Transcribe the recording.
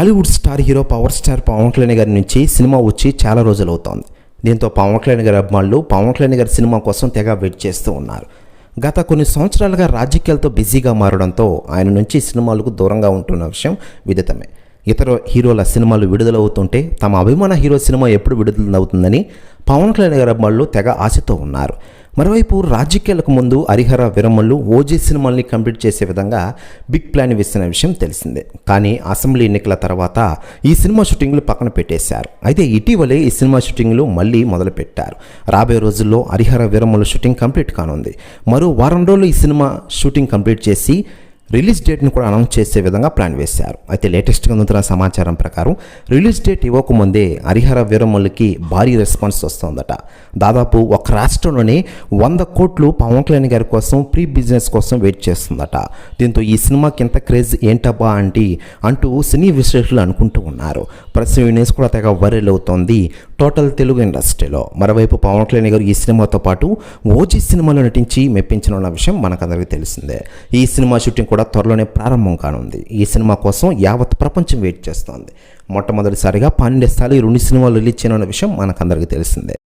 Tollywood star hero power star Pawan Kalyan గారి నుంచి cinema వచ్చి చాలా రోజులు అవుతోంది. దీంతో పవన్ కళ్యాణ్ గారి అభిమానులు పవన్ కళ్యాణ్ గారి సినిమా కోసం తెగ వెయిట్ చేస్తూ ఉన్నారు. గత కొన్ని సంవత్సరాలుగా రాజకీయాలతో బిజీగా మారడంతో ఆయన నుంచి సినిమాలకు దూరంగా ఉంటున్న విషయం విదితమే. ఇతర హీరోల సినిమాలు విడుదలవుతుంటే తమ అభిమాన హీరో సినిమా ఎప్పుడు విడుదలవుతుందని పవన్ కళ్యాణ్ గారి అభిమానులు తెగ ఆశతో ఉన్నారు. మరోవైపు రాజకీయాలకు ముందు హరిహర విరమలు ఓజీ సినిమాల్ని కంప్లీట్ చేసే విధంగా బిగ్ ప్లాన్ వేసిన విషయం తెలిసిందే. కానీ అసెంబ్లీ ఎన్నికల తర్వాత ఈ సినిమా షూటింగ్లు పక్కన పెట్టేశారు. అయితే ఇటీవలే ఈ సినిమా షూటింగ్లు మళ్ళీ మొదలుపెట్టారు. రాబోయే రోజుల్లో హరిహర విరమల షూటింగ్ కంప్లీట్ కానుంది. మరో వారం రోజులు ఈ సినిమా షూటింగ్ కంప్లీట్ చేసి రిలీజ్ డేట్ను కూడా అనౌన్స్ చేసే విధంగా ప్లాన్ వేశారు. అయితే లేటెస్ట్గా అందుతున్న సమాచారం ప్రకారం రిలీజ్ డేట్ ఇవ్వకముందే హరిహర వీరమల్లికి భారీ రెస్పాన్స్ వస్తుందట. దాదాపు ఒక రాష్ట్రంలోనే వంద కోట్లు పవన్ కళ్యాణ్ గారి కోసం ప్రీ బిజినెస్ కోసం వెయిట్ చేస్తుందట. దీంతో ఈ సినిమాకి ఎంత క్రేజ్ ఏంటబ్బా అంటే అంటూ సినీ విశ్లేషకులు అనుకుంటూ ఉన్నారు. ప్రస్తుతం యూనియన్స్ కూడా తెగ వైరల్ అవుతోంది టోటల్ తెలుగు ఇండస్ట్రీలో. మరోవైపు పవన్ కళ్యాణ్ గారు ఈ సినిమాతో పాటు ఓజీ సినిమాలో నటించి మెప్పించనున్న విషయం మనకందరికీ తెలిసిందే. ఈ సినిమా షూటింగ్ కూడా త్వరలోనే ప్రారంభం కానుంది. ఈ సినిమా కోసం యావత్ ప్రపంచం వెయిట్ చేస్తోంది. మొట్టమొదటిసారిగా పన్నెండు స్థాయి రెండు సినిమాలు రిలీజ్ చేయనున్న విషయం మనకందరికీ తెలిసిందే.